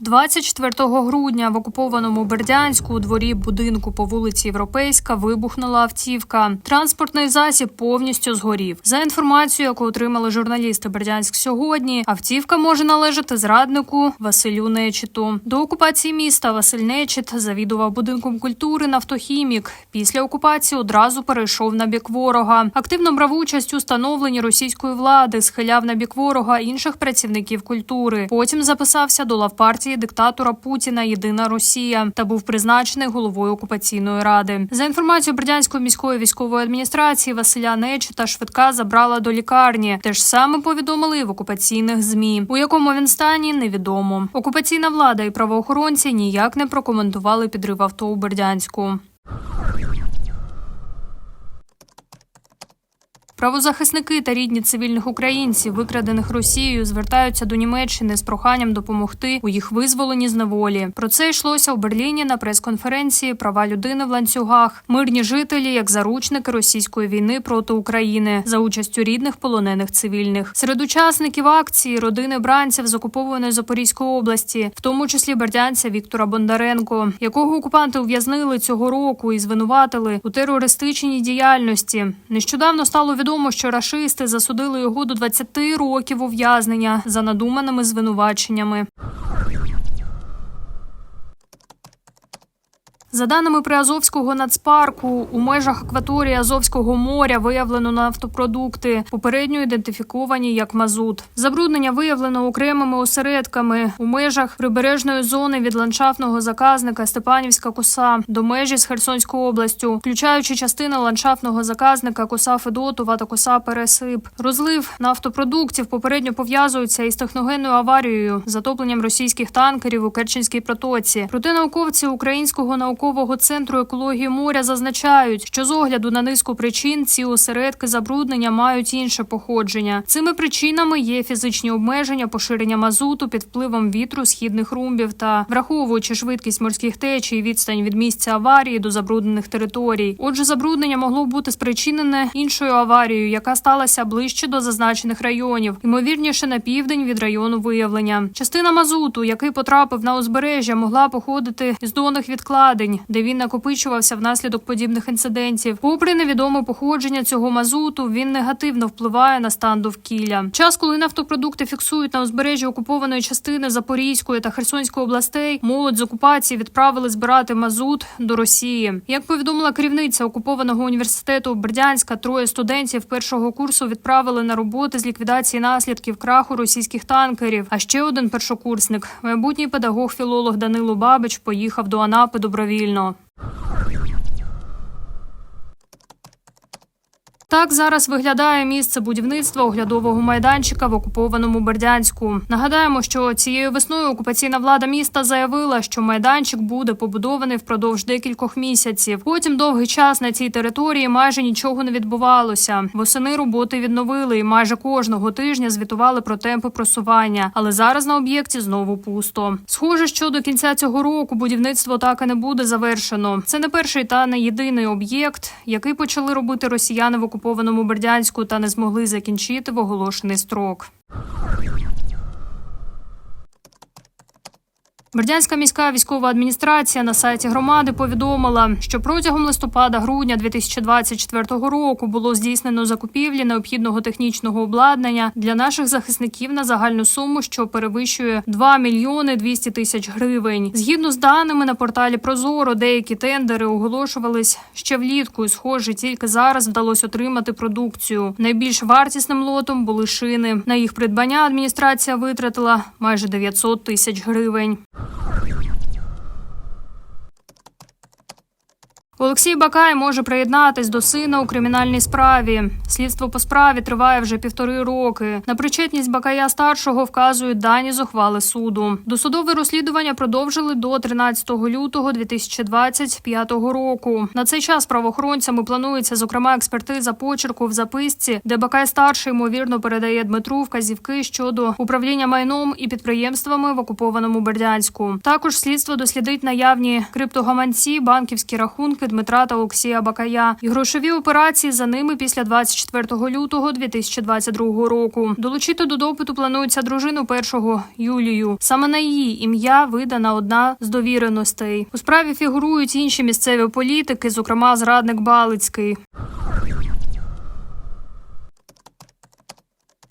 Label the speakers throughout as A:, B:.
A: 24 грудня в окупованому Бердянську у дворі будинку по вулиці Європейська вибухнула автівка. Транспортний засіб повністю згорів. За інформацією, яку отримали журналісти Бердянськ сьогодні, автівка може належати зраднику Василю Нечиту. До окупації міста Василь Нечит завідував будинком культури нафтохімік. Після окупації одразу перейшов на бік ворога. Активно брав участь у становленні російської влади, схиляв на бік ворога інших працівників культури. Потім записався до лав партії диктатора Путіна Єдина Росія та був призначений головою окупаційної ради. За інформацією Бердянської міської військової адміністрації Василя Нечита швидка забрала до лікарні. Те ж саме повідомили і в окупаційних змі. У якому він стані невідомо. Окупаційна влада і правоохоронці ніяк не прокоментували підрив авто у Бердянську. Правозахисники та рідні цивільних українців, викрадених Росією, звертаються до Німеччини з проханням допомогти у їх визволенні з неволі. Про це йшлося у Берліні на прес-конференції Права людини в ланцюгах. Мирні жителі як заручники російської війни проти України за участю рідних полонених цивільних. Серед учасників акції родини бранців з окупованої Запорізької області, в тому числі бердянця Віктора Бондаренко, якого окупанти ув'язнили цього року і звинуватили у терористичній діяльності. Нещодавно стало відомо, що рашисти засудили його до 20 років ув'язнення за надуманими звинуваченнями. Даними Приазовського нацпарку, у межах акваторії Азовського моря виявлено нафтопродукти, попередньо ідентифіковані як мазут. Забруднення виявлено окремими осередками у межах прибережної зони від ландшафтного заказника Степанівська коса до межі з Херсонською областю, включаючи частини ландшафтного заказника коса Федотова та коса Пересип. Розлив нафтопродуктів попередньо пов'язується із техногенною аварією, затопленням російських танкерів у Керченській протоці. Проте науковці українського наукового центру екології моря зазначають, що з огляду на низку причин ці осередки забруднення мають інше походження. Цими причинами є фізичні обмеження поширення мазуту під впливом вітру східних румбів та враховуючи швидкість морських течій, відстань від місця аварії до забруднених територій. Отже, забруднення могло бути спричинене іншою аварією, яка сталася ближче до зазначених районів, ймовірніше на південь від району виявлення. Частина мазуту, який потрапив на узбережжя, могла походити із донних відкладень, де він накопичувався внаслідок подібних інцидентів. Попри невідоме походження цього мазуту, він негативно впливає на стан довкілля. Час, коли нафтопродукти фіксують на узбережжі окупованої частини Запорізької та Херсонської областей, молодь з окупації відправили збирати мазут до Росії. Як повідомила керівниця окупованого університету Бердянська, троє студентів першого курсу відправили на роботи з ліквідації наслідків краху російських танкерів. А ще один першокурсник, майбутній педагог-філолог Данило Бабич, поїхав до Анапи добровільно. pravilno. Так зараз виглядає місце будівництва оглядового майданчика в окупованому Бердянську. Нагадаємо, що цією весною окупаційна влада міста заявила, що майданчик буде побудований впродовж декількох місяців. Потім довгий час на цій території майже нічого не відбувалося. Восени роботи відновили і майже кожного тижня звітували про темпи просування. Але зараз на об'єкті знову пусто. Схоже, що до кінця цього року будівництво так і не буде завершено. Це не перший та не єдиний об'єкт, який почали робити росіяни в окупованому Бердянську та не змогли закінчити в оголошений строк. Бердянська міська військова адміністрація на сайті громади повідомила, що протягом листопада-грудня 2024 року було здійснено закупівлі необхідного технічного обладнання для наших захисників на загальну суму, що перевищує 2 мільйони 200 тисяч гривень. Згідно з даними на порталі Прозоро, деякі тендери оголошувались ще влітку. і, Схоже, тільки зараз вдалося отримати продукцію. Найбільш вартісним лотом були шини. На їх придбання адміністрація витратила майже 900 тисяч гривень. Thank you. Олексій Бакай може приєднатись до сина у кримінальній справі. Слідство по справі триває вже півтори роки. На причетність Бакая старшого вказують дані з ухвали суду. Досудове розслідування продовжили до 13 лютого 2025 року. На цей час правоохоронцями планується зокрема експертиза почерку в записці, де Бакай старший ймовірно передає Дмитру вказівки щодо управління майном і підприємствами в окупованому Бердянську. Також слідство дослідить наявні криптогаманці, банківські рахунки Дмитра та Олексія Бакая і грошові операції за ними після 24 лютого 2022 року. Долучити до допиту планується дружину першого Юлію. Саме на її ім'я видана одна з довіреностей. У справі фігурують інші місцеві політики, зокрема зрадник Балицький.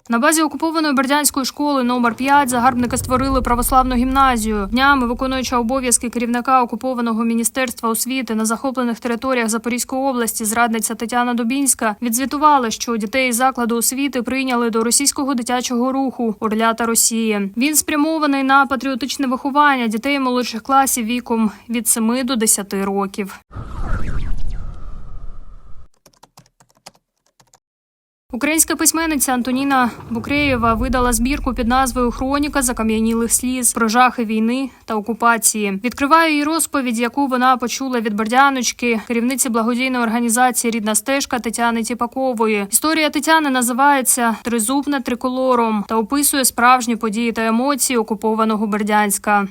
A: На базі окупованої бердянської школи номер 5 загарбники створили православну гімназію. Днями виконуюча обов'язки керівника окупованого міністерства освіти на захоплених територіях Запорізької області, зрадниця Тетяна Дубінська, відзвітувала, що дітей закладу освіти прийняли до російського дитячого руху Орлята Росії. Він спрямований на патріотичне виховання дітей молодших класів віком від 7 до 10 років. Українська письменниця Антоніна Букреєва видала збірку під назвою Хроніка закам'янілих сліз про жахи війни та окупації. Відкриваю її розповідь, яку вона почула від Бордяночки, керівниці благодійної організації Рідна стежка Тетяни Тіпакової. Історія Тетяни називається Тризубна триколором та описує справжні події та емоції окупованого Бердянська.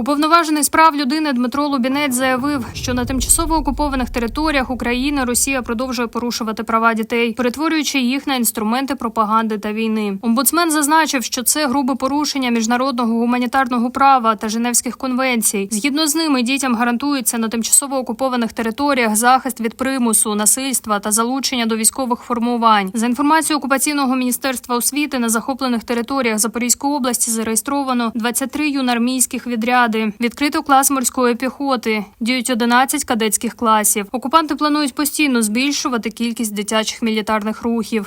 A: Уповноважений з прав людини Дмитро Лубінець заявив, що на тимчасово окупованих територіях України Росія продовжує порушувати права дітей, перетворюючи їх на інструменти пропаганди та війни. Омбудсмен зазначив, що це грубе порушення міжнародного гуманітарного права та Женевських конвенцій. Згідно з ними, дітям гарантується на тимчасово окупованих територіях захист від примусу, насильства та залучення до військових формувань. За інформацією окупаційного міністерства освіти на захоплених територіях Запорізької області зареєстровано 23 юнармійських відряди. Відкрито клас морської піхоти. Діють 11 кадетських класів. Окупанти планують постійно збільшувати кількість дитячих мілітарних рухів.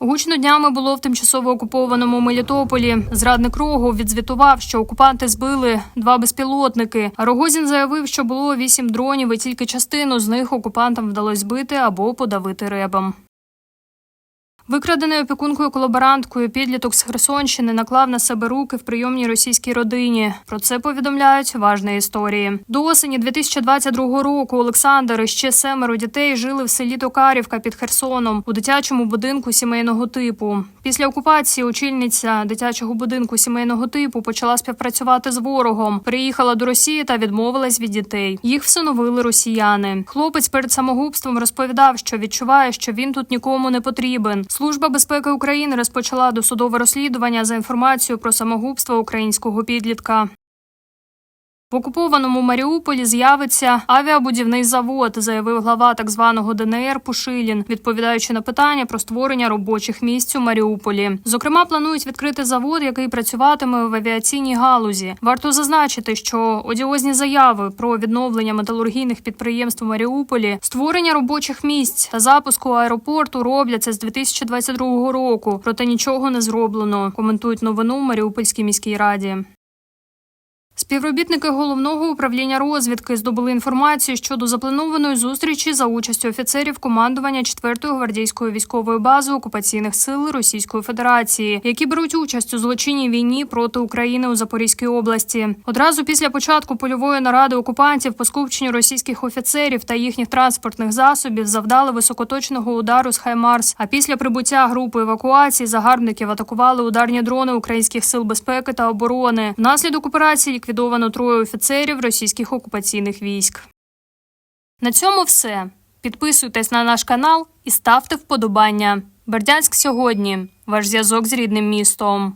A: Гучно днями було в тимчасово окупованому Мелітополі. Зрадник Рогов відзвітував, що окупанти збили два безпілотники. А Рогозін заявив, що було вісім дронів, і тільки частину з них окупантам вдалося збити або подавити ребам. Викрадений опікункою колаборанткою підліток з Херсонщини наклав на себе руки в прийомній російській родині. Про це повідомляють важні історії. До осені 2022 року Олександр і ще семеро дітей жили в селі Токарівка під Херсоном у дитячому будинку сімейного типу. Після окупації очільниця дитячого будинку сімейного типу почала співпрацювати з ворогом. Приїхала до Росії та відмовилась від дітей. Їх всиновили росіяни. Хлопець перед самогубством розповідав, що відчуває, що він тут нікому не потрібен. Служба безпеки України розпочала досудове розслідування за інформацією про самогубство українського підлітка. В окупованому Маріуполі з'явиться авіабудівний завод, заявив глава так званого ДНР Пушилін, відповідаючи на питання про створення робочих місць у Маріуполі. Зокрема, планують відкрити завод, який працюватиме в авіаційній галузі. Варто зазначити, що одіозні заяви про відновлення металургійних підприємств у Маріуполі, створення робочих місць та запуску аеропорту робляться з 2022 року. Проте нічого не зроблено. Коментують новину в Маріупольській міській раді. Співробітники головного управління розвідки здобули інформацію щодо запланованої зустрічі за участю офіцерів командування 4-ї гвардійської військової бази окупаційних сил Російської Федерації, які беруть участь у злочинній війні проти України у Запорізькій області. Одразу після початку польової наради окупантів по скупченню російських офіцерів та їхніх транспортних засобів завдали високоточного удару з Хаймарс. А після прибуття групи евакуації загарбників атакували ударні дрони українських сил безпеки та оборони. Внаслідок операції ліквідовано троє офіцерів російських окупаційних військ. На цьому все. Підписуйтесь на наш канал і ставте вподобання. Бердянськ сьогодні. Ваш зв'язок з рідним містом.